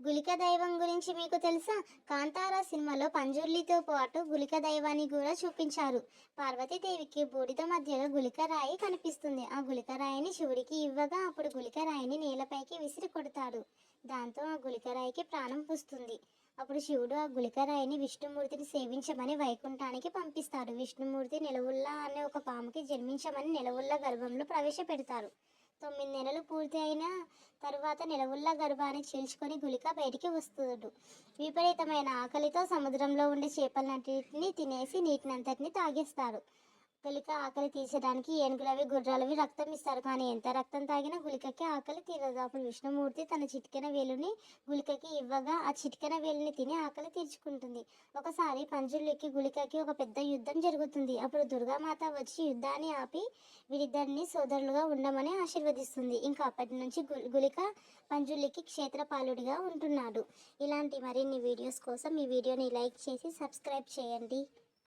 గులిక దైవం గురించి మీకు తెలుసా? కాంతారా సినిమాలో పంజుర్లితో పాటు గులిక దైవాన్ని కూడా చూపించారు. పార్వతీదేవికి బూడిద మధ్యలో గులిక రాయి కనిపిస్తుంది. ఆ గులిక రాయిని శివుడికి ఇవ్వగా అప్పుడు గులిక రాయిని నేలపైకి విసిరి కొడతాడు. దాంతో ఆ గులిక రాయికి ప్రాణం పుస్తుంది. అప్పుడు శివుడు ఆ గులిక రాయిని విష్ణుమూర్తిని సేవించమని వైకుంఠానికి పంపిస్తాడు. విష్ణుమూర్తి నిలవుల్లా అనే ఒక పాముకి జన్మించమని నిలవుల్లా గర్భంలో ప్రవేశపెడతారు. తొమ్మిది నెలలు పూర్తి అయిన తరువాత నిలవుల్లా గర్భాన్ని చీల్చుకొని గులిక బయటికి వస్తుడు. విపరీతమైన ఆకలితో సముద్రంలో ఉండే చేపలన్నింటినీ తినేసి నీటినంతటిని తాగేస్తాడు గులిక ఆకలి తీర్చడానికి ఏనుగులవి గుర్రాలవి రక్తం ఇస్తారు. కానీ ఎంత రక్తం తాగినా గులికకి ఆకలి తీరదు. అప్పుడు విష్ణుమూర్తి తన చిటికెన వేలుని గులికకి ఇవ్వగా ఆ చిటికెన వేలుని తిని ఆకలి తీర్చుకుంటుంది. ఒకసారి పంజుల్లోకి గులికకి ఒక పెద్ద యుద్ధం జరుగుతుంది. అప్పుడు దుర్గామాత వచ్చి యుద్ధాన్ని ఆపి వీరిద్దరిని సోదరులుగా ఉండమని ఆశీర్వదిస్తుంది. ఇంకా అప్పటి నుంచి గులిక పంజుల్లికి క్షేత్రపాలుడిగా ఉంటున్నాడు. ఇలాంటి మరిన్ని వీడియోస్ కోసం ఈ వీడియోని లైక్ చేసి సబ్స్క్రైబ్ చేయండి.